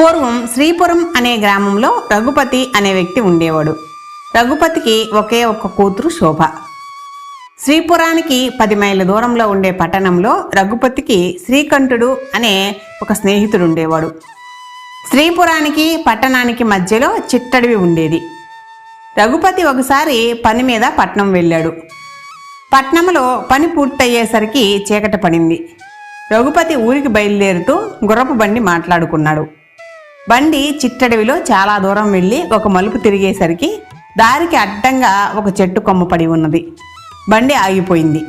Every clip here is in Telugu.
పూర్వం శ్రీపురం అనే గ్రామంలో రఘుపతి అనే వ్యక్తి ఉండేవాడు. రఘుపతికి ఒకే ఒక్క కూతురు శోభ. శ్రీపురానికి పది మైళ్ళ దూరంలో ఉండే పట్టణంలో రఘుపతికి శ్రీకంఠుడు అనే ఒక స్నేహితుడు ఉండేవాడు. శ్రీపురానికి పట్టణానికి మధ్యలో చిట్టడివి ఉండేది. రఘుపతి ఒకసారి పని మీద పట్నం వెళ్ళాడు. పట్నంలో పని పూర్తయ్యేసరికి చీకట పడింది. రఘుపతి ఊరికి బయలుదేరుతూ గుర్రపు బండి మాట్లాడుకున్నాడు. బండి చిట్టడవిలో చాలా దూరం వెళ్ళి ఒక మలుపు తిరిగేసరికి దారికి అడ్డంగా ఒక చెట్టు కొమ్మ పడి ఉన్నది. బండి ఆగిపోయింది.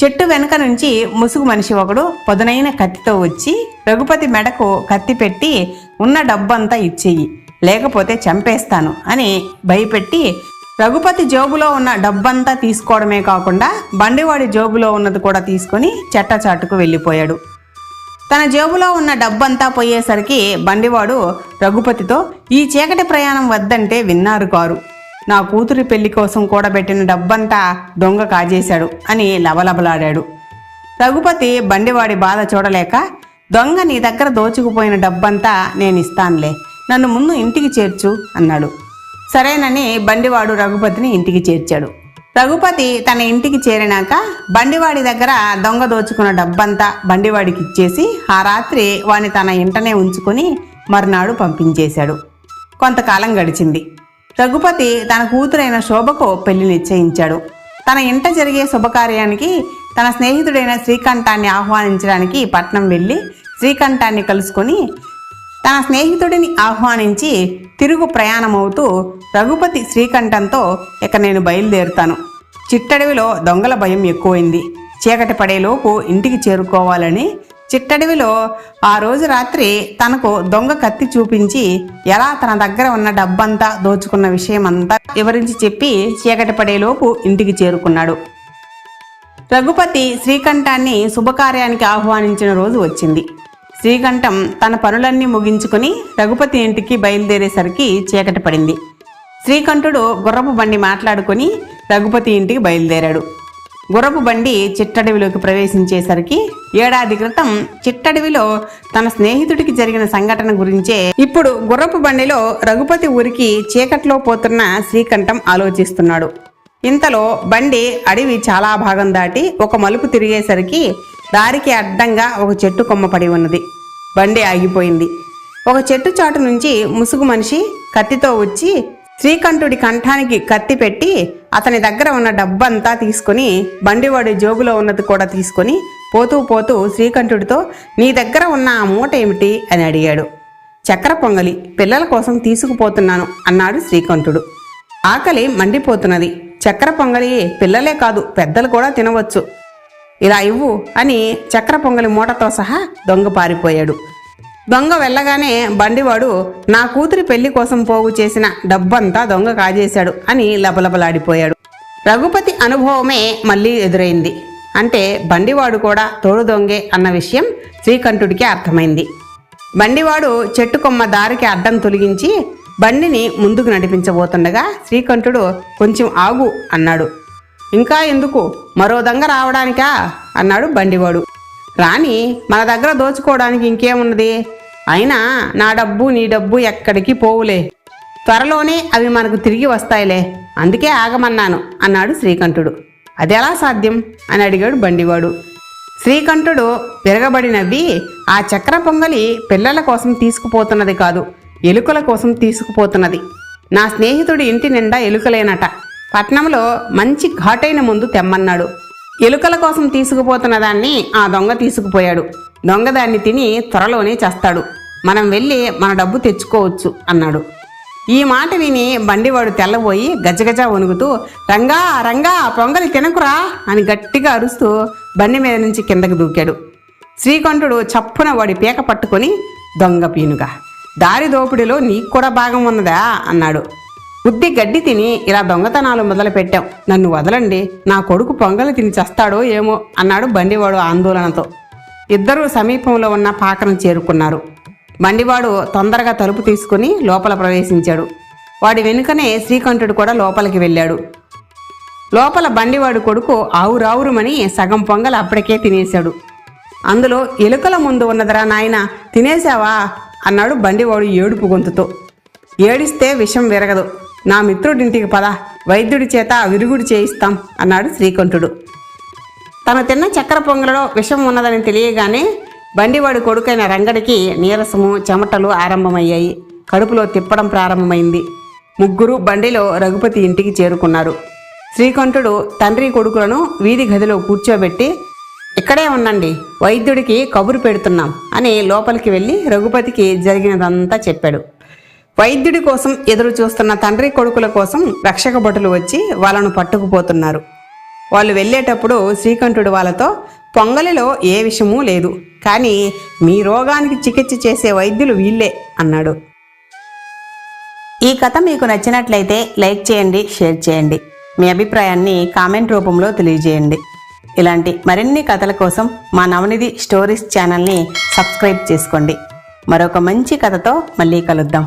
చెట్టు వెనక నుంచి ముసుగు మనిషి ఒకడు పొదనైన కత్తితో వచ్చి రఘుపతి మెడకు కత్తి పెట్టి ఉన్న డబ్బంతా ఇచ్చేయి లేకపోతే చంపేస్తాను అని భయపెట్టి రఘుపతి జోబులో ఉన్న డబ్బంతా తీసుకోవడమే కాకుండా బండివాడి జోబులో ఉన్నది కూడా తీసుకొని చెట్టచాటుకు వెళ్ళిపోయాడు. తన జేబులో ఉన్న డబ్బంతా పోయేసరికి బండివాడు రఘుపతితో ఈ చీకటి ప్రయాణం వద్దంటే విన్నారు కారు. నా కూతురి పెళ్ళి కోసం కూడబెట్టిన డబ్బంతా దొంగ కాజేశాడు అని లబలబలాడాడు రఘుపతి బండివాడి బాధ చూడలేక దొంగ నీ దగ్గర దోచుకుపోయిన డబ్బంతా నేను ఇస్తానులే నన్ను ముందు ఇంటికి చేర్చు అన్నాడు. సరేనని బండివాడు రఘుపతిని ఇంటికి చేర్చాడు. రఘుపతి తన ఇంటికి చేరినాక బండివాడి దగ్గర దొంగ దోచుకున్న డబ్బంతా బండివాడికి ఇచ్చేసి ఆ రాత్రి వాని తన ఇంటనే ఉంచుకొని మరునాడు పంపించేశాడు. కొంతకాలం గడిచింది. రఘుపతి తన కూతురైన శోభకు పెళ్ళి నిశ్చయించాడు. తన ఇంట జరిగే శుభకార్యానికి తన స్నేహితుడైన శ్రీకంఠాన్ని ఆహ్వానించడానికి పట్నం వెళ్ళి శ్రీకంఠాన్ని కలుసుకొని తన స్నేహితుడిని ఆహ్వానించి తిరుగు ప్రయాణమవుతూ రఘుపతి శ్రీకంఠంతో ఇక నేను బయలుదేరుతాను. చిట్టడవిలో దొంగల భయం ఎక్కువైంది. చీకటి పడేలోపు ఇంటికి చేరుకోవాలని చిట్టడవిలో ఆ రోజు రాత్రి తనకు దొంగ కత్తి చూపించి ఎలా తన దగ్గర ఉన్న డబ్బంతా దోచుకున్న విషయం అంతా వివరించి చెప్పి చీకటి పడేలోపు ఇంటికి చేరుకున్నాడు. రఘుపతి శ్రీకంఠాన్ని శుభకార్యానికి ఆహ్వానించిన రోజు వచ్చింది. శ్రీకంఠం తన పనులన్నీ ముగించుకుని రఘుపతి ఇంటికి బయలుదేరేసరికి చీకటి పడింది. శ్రీకంఠుడు గుర్రపు బండి మాట్లాడుకుని రఘుపతి ఇంటికి బయలుదేరాడు. గుర్రపు బండి చిట్టడవిలోకి ప్రవేశించేసరికి ఏడాది క్రితం చిట్టడవిలో తన స్నేహితుడికి జరిగిన సంఘటన గురించే ఇప్పుడు గుర్రపు బండిలో రఘుపతి ఊరికి చీకట్లో పోతున్న శ్రీకంఠం ఆలోచిస్తున్నాడు. ఇంతలో బండి అడవి చాలా భాగం దాటి ఒక మలుపు తిరిగేసరికి దారికి అడ్డంగా ఒక చెట్టు కొమ్మ పడి ఉన్నది. బండి ఆగిపోయింది. ఒక చెట్టు చాటు నుంచి ముసుగు మనిషి కత్తితో వచ్చి శ్రీకంఠుడి కంఠానికి కత్తి పెట్టి అతని దగ్గర ఉన్న డబ్బంతా తీసుకుని బండివాడి జోబులో ఉన్నది కూడా తీసుకొని పోతూ పోతూ శ్రీకంఠుడితో నీ దగ్గర ఉన్న ఆ మూట ఏమిటి? అని అడిగాడు. చక్కెర పొంగలి. పిల్లల కోసం తీసుకుపోతున్నాను అన్నాడు శ్రీకంఠుడు. ఆకలి మండిపోతున్నది. చక్కెర పొంగలి పిల్లలే కాదు పెద్దలు కూడా తినవచ్చు. ఇలా ఇవ్వు అని చక్ర పొంగలి మూటతో సహా దొంగ పారిపోయాడు. దొంగ వెళ్ళగానే బండివాడు నా కూతురి పెళ్ళి కోసం పోగు చేసిన డబ్బంతా దొంగ కాజేశాడు అని లబలబలాడిపోయాడు. రఘుపతి అనుభవమే మళ్ళీ ఎదురైంది. అంటే బండివాడు కూడా తోడు దొంగే అన్న విషయం శ్రీకంఠుడికి అర్థమైంది. బండివాడు చెట్టు కొమ్మ దారికి అడ్డం తొలగించి బండిని ముందుకు నడిపించబోతుండగా శ్రీకంఠుడు కొంచెం ఆగు అన్నాడు. ఇంకా ఎందుకు? మరో దొంగ రావడానికా? అన్నాడు బండివాడు. రాని మన దగ్గర దోచుకోవడానికి ఇంకేమున్నది? అయినా నా డబ్బు నీ డబ్బు ఎక్కడికి పోవులే. త్వరలోనే అవి మనకు తిరిగి వస్తాయిలే. అందుకే ఆగమన్నాను అన్నాడు శ్రీకంఠుడు. అదెలా సాధ్యం? అని అడిగాడు బండివాడు. శ్రీకంఠుడు విరగబడినవి ఆ చక్ర పొంగలి పిల్లల కోసం తీసుకుపోతున్నది కాదు ఎలుకల కోసం తీసుకుపోతున్నది. నా స్నేహితుడి ఇంటి నిండా ఎలుకలేనట. పట్నంలో మంచి ఘాటైన ముందు తెమ్మన్నాడు. ఎలుకల కోసం తీసుకుపోతున్న దాన్ని ఆ దొంగ తీసుకుపోయాడు. దొంగ దాన్ని తిని త్వరలోనే చేస్తాడు. మనం వెళ్ళి మన డబ్బు తెచ్చుకోవచ్చు అన్నాడు. ఈ మాట విని బండివాడు తెల్లబోయి గజగజ వణుకుతూ రంగా రంగా పొంగలి తినకురా అని గట్టిగా అరుస్తూ బండి మీద నుంచి కిందకు దూకాడు. శ్రీకంఠుడు చప్పున వాడి పీక పట్టుకొని దొంగ పీనుగా దారి దోపిడిలో నీకు కూడా భాగం ఉన్నదా అన్నాడు. ఉద్ది గడ్డి తిని ఇలా దొంగతనాలు మొదలుపెట్టాం. నన్ను వదలండి. నా కొడుకు పొంగలి తిని చస్తాడో ఏమో అన్నాడు బండివాడు ఆందోళనతో. ఇద్దరూ సమీపంలో ఉన్న పాకను చేరుకున్నారు. బండివాడు తొందరగా తలుపు తీసుకుని లోపల ప్రవేశించాడు. వాడి వెనుకనే శ్రీకంఠుడు కూడా లోపలికి వెళ్ళాడు. లోపల బండివాడు కొడుకు ఆవురావురుమని సగం పొంగలు అప్పటికే తినేశాడు. అందులో ఎలుకల ముందు ఉన్నదరా నాయన తినేశావా? అన్నాడు బండివాడు ఏడుపు గొంతుతో. ఏడిస్తే విషం విరగదు. నా మిత్రుడింటికి పద. వైద్యుడి చేత విరుగుడు చేయిస్తాం అన్నాడు శ్రీకంఠుడు. తను తిన్న చక్కెర పొంగలలో విషం ఉన్నదని తెలియగానే బండివాడి కొడుకైన రంగడికి నీరసము చెమటలు ఆరంభమయ్యాయి. కడుపులో తిప్పడం ప్రారంభమైంది. ముగ్గురు బండిలో రఘుపతి ఇంటికి చేరుకున్నారు. శ్రీకంఠుడు తండ్రి కొడుకులను వీధి గదిలో కూర్చోబెట్టి ఇక్కడే ఉండండి వైద్యుడికి కబురు పెడుతున్నాం అని లోపలికి వెళ్ళి రఘుపతికి జరిగినదంతా చెప్పాడు. వైద్యుడి కోసం ఎదురు చూస్తున్న తండ్రి కొడుకుల కోసం రక్షక భటులు వచ్చి వాళ్ళను పట్టుకుపోతున్నారు. వాళ్ళు వెళ్ళేటప్పుడు శ్రీకంఠుడు వాళ్ళతో పొంగలిలో ఏ విషయమూ లేదు కానీ మీ రోగానికి చికిత్స చేసే వైద్యులు వీళ్ళే అన్నాడు. ఈ కథ మీకు నచ్చినట్లయితే లైక్ చేయండి షేర్ చేయండి. మీ అభిప్రాయాన్ని కామెంట్ రూపంలో తెలియజేయండి. ఇలాంటి మరిన్ని కథల కోసం మా నవనిధి స్టోరీస్ ఛానల్ని సబ్స్క్రైబ్ చేసుకోండి. మరొక మంచి కథతో మళ్ళీ కలుద్దాం.